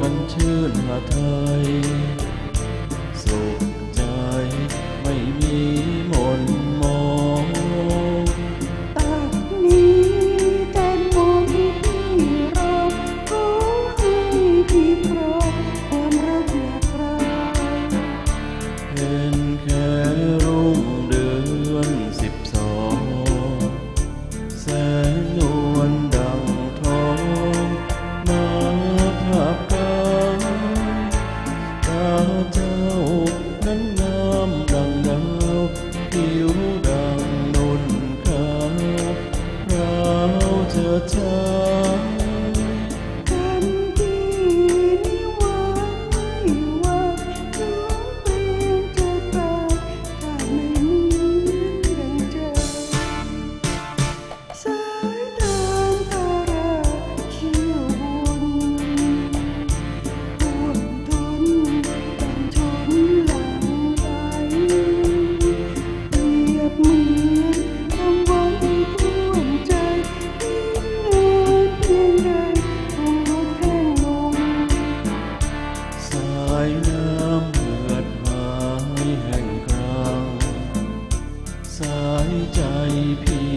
กันชื่นหาไทย เจ้า นั้นงามดังดาวผิวดังนุ่นขาวราเธอเจ้า ใจพี่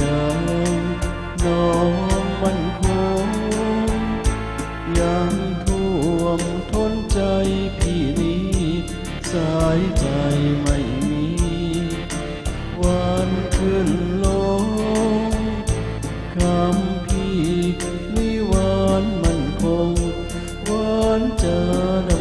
ยังน้องมันคงยังท่มทนใจพี่นี้สายใจไม่มีวันขึ้นลงคำพี่นิวานมันคงวานจา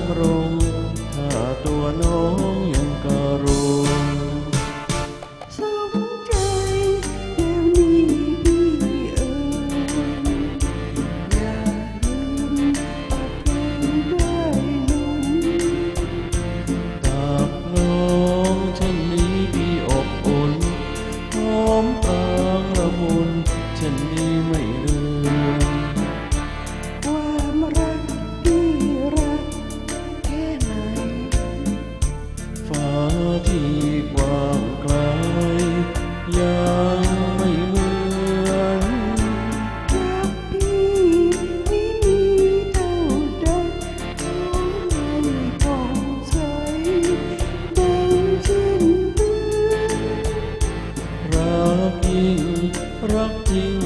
มปรางละมุนฉันนี้ไม่ลืมความรักที่รักแค่ไหนฟ้าที่ corrupting.